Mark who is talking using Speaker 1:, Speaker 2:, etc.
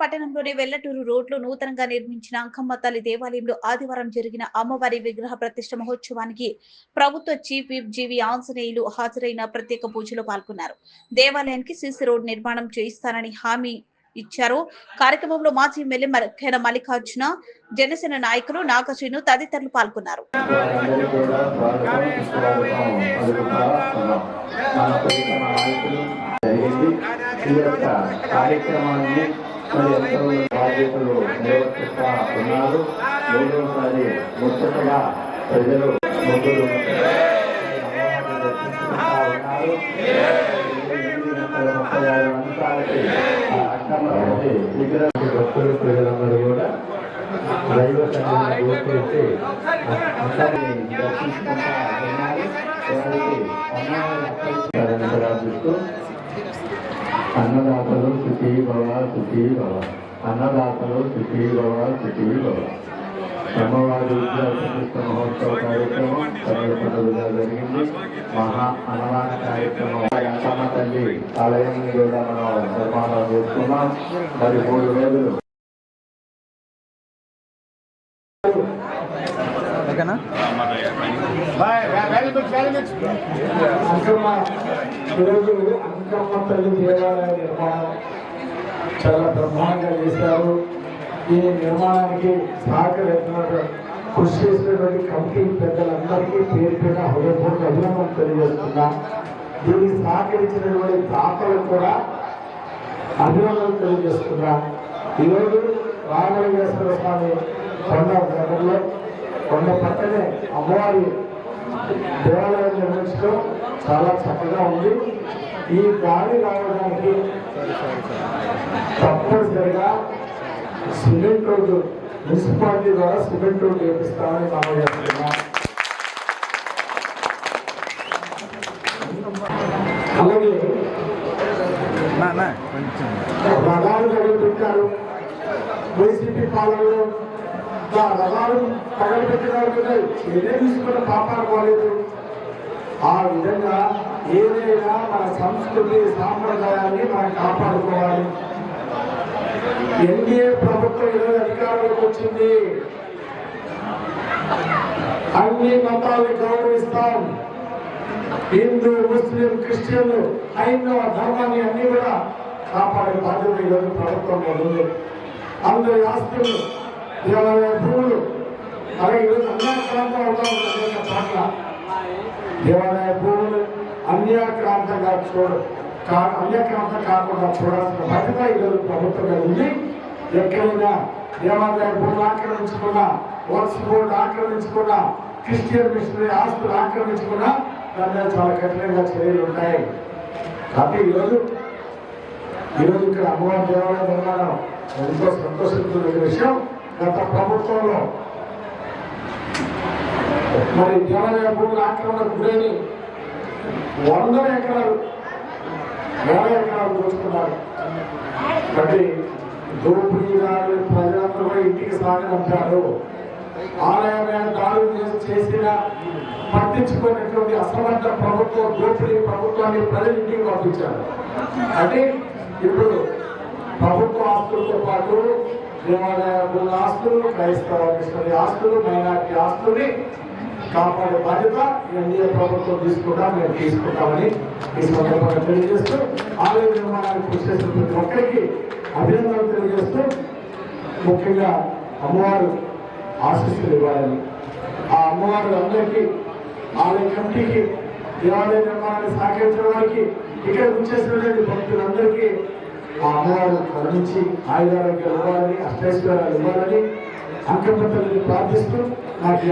Speaker 1: పట్టణంలోని వెల్లటూరు రోడ్లో నూతనంగా నిర్మించిన అంకమ్మ తల్లి దేవాలయంలో ఆదివారం జరిగిన అమ్మవారి విగ్రహ ప్రతిష్ట మహోత్సవానికి ప్రభుత్వ చీఫ్ విప్ జీవి ఆంజనేయులు హాజరైన ప్రత్యేక పూజలో పాల్గొన్నారు. దేవాలయానికి సీసీ రోడ్ నిర్మాణం చేయిస్తానని హామీ ఇచ్చారు. కార్యక్రమంలో మాజీ ఎమ్మెల్యే మరకేన మల్లికార్జున జనసేన నాయకులు నాగశ్రీను తదితరులు పాల్గొన్నారు.
Speaker 2: ఈ యొక్క కార్యక్రమాన్ని మరి ఎంతో బాధ్యతలు నిర్వర్తిస్తా ఉన్నారు మూడోసారి ముచ్చటగా ప్రజలు ముగ్గురు అమ్మవారిని దర్శించుకుంటా ఉన్నారు ఎనిమిది గంటల ముప్పై భక్తులు ప్రజలందరూ కూడా దైవ సన్నిధిని గుర్తించి అందరినీ దర్శించుకుంటా ఉన్నారు. వారికి అన్నదానం ప్రార్థిస్తూ అన్నదాతలు సుఖీ భవ సుఖీ భవ అన్నదాతలు సుఖీ భవ సుఖీ భవ బ్రహ్మవారి విద్యా మహోత్సవ కార్యక్రమం సమర్పణలుగా జరిగింది. మహా అన్నదాన కార్యక్రమం. అంకమ్మ తల్లి ఆలయం కూడా మనం నిర్మాణం చేసుకున్నాం. మరి మూడు రోజులు
Speaker 3: ఓకేనా?
Speaker 4: అంకమ్మ ఈరోజు అంకమ్మ తల్లి దేవాలయ నిర్మాణం చాలా బ్రహ్మాండంగా చేశారు ఈ నిర్మాణానికి సహకరించినటువంటి కృషి చేసినటువంటి కమిటీ పెద్దలందరికీ పేరు పేరున హృదయపూర్వక అభినందనలు తెలియజేస్తున్నా దీనికి సహకరించినటువంటి దాతలకు కూడా అభినందనలు తెలియజేస్తున్నా ఈరోజు రామలింగేశ్వర స్వామి కొండ దగ్గరలో కొండ పక్కనే అమ్మవారి దేవాలయం నిర్మించడం చాలా చక్కగా ఉంది. ఈ గాలి రావడానికి తప్పనిసరిగా సిమెంట్ రోడ్డు మున్సిపాలిటీ ద్వారా సిమెంట్ రోడ్డు వేపిస్తామని మనం చేస్తున్నాం. అలాగే రథాలు తగలబెట్టారు వైసీపీ పాలనలో నా రథాలు తగలబెట్టిన ఎన్నే తీసుకున్న పాపాలు పోలేదు. ఆ విధంగా ఏదైనా మన సంస్కృతి సాంప్రదాయాన్ని మనం కాపాడుకోవాలి. ఎన్డీఏ ప్రభుత్వం ఈరోజు అధికారంలోకి వచ్చింది. అన్ని మతాలను గౌరవిస్తాం. హిందూ ముస్లిం క్రిస్టియన్లు హైందవ ధర్మాన్ని అన్ని కూడా కాపాడే బాధ్యత ఈరోజు ప్రభుత్వంలో ఉంది. అందరి ఆస్తులు దేవాలయ భూములు అలాగే ఈరోజు అన్యాక్రాంతం అవుతా ఉంది అనేక దేవాలయ భూములు అన్యాక్రాంతంగా చూడ. కా- అన్యాక్రాంతం కాకుండా చూడాల్సిన బాధ్యత ఈరోజు ప్రభుత్వం ఉంది. ఎక్కడైనా దేవాలయ భూములు ఆక్రమించుకున్న వర్క్స్ భూములు ఆక్రమించుకున్న క్రిస్టియన్ మిషనరీ ఆస్తులు ఆక్రమించుకున్న దాని మీద చాలా కఠినంగా చర్యలు ఉంటాయి. కాబట్టి ఈరోజు ఈరోజు ఇక్కడ అమ్మవారి దేవాలయ నిర్మాణం ఎంతో సంతోషించిన విషయం. గత ప్రభుత్వంలో మరి దేవాలయ భూముల ఆక్రమణ గురైన వందల ఎకరాలు వేల ఎకరాలు దోచుకున్నారు. కాబట్టి దోపిడీదారులు ప్రజలందరూ కూడా ఇంటికి సాగనంపారు ఆలయం దాడులు చేసి చేసిన పట్టించుకున్నటువంటి అసమర్థ ప్రభుత్వం దోపిడీ ప్రభుత్వాన్ని ప్రజల ఇంటికి పంపించారు. అంటే ఇప్పుడు ప్రభుత్వ ఆస్తులతో పాటు దేవాలయ ఆస్తులు క్రైస్తవ మిషనరీ ఆస్తులు మైనార్టీ ఆస్తుల్ని కాపాడే బాధ్యత ఎన్డీఏ ప్రభుత్వం తీసుకుంటాం మేము తీసుకుంటామని ఈ సందర్భంగా తెలియజేస్తూ ఆలయ నిర్మాణానికి కృషి చేసిన ప్రతి ఒక్కరికి అభినందనలు తెలియజేస్తూ ముఖ్యంగా అమ్మవారు ఆశీస్సులు ఇవ్వాలని. ఆ అమ్మవారు అందరికీ ఆలయ కమిటీకి దేవాలయ నిర్మాణాన్ని సహకరించిన వారికి ఇక్కడ వచ్చేసినటువంటి భక్తులందరికీ ఆ అమ్మవారు కరుణించి ఆయుధాలకు ఇవ్వాలని అష్టైశ్వర్యాలు ఇవ్వాలని అంకమ్మ తల్లిని ప్రార్థిస్తూ నాకు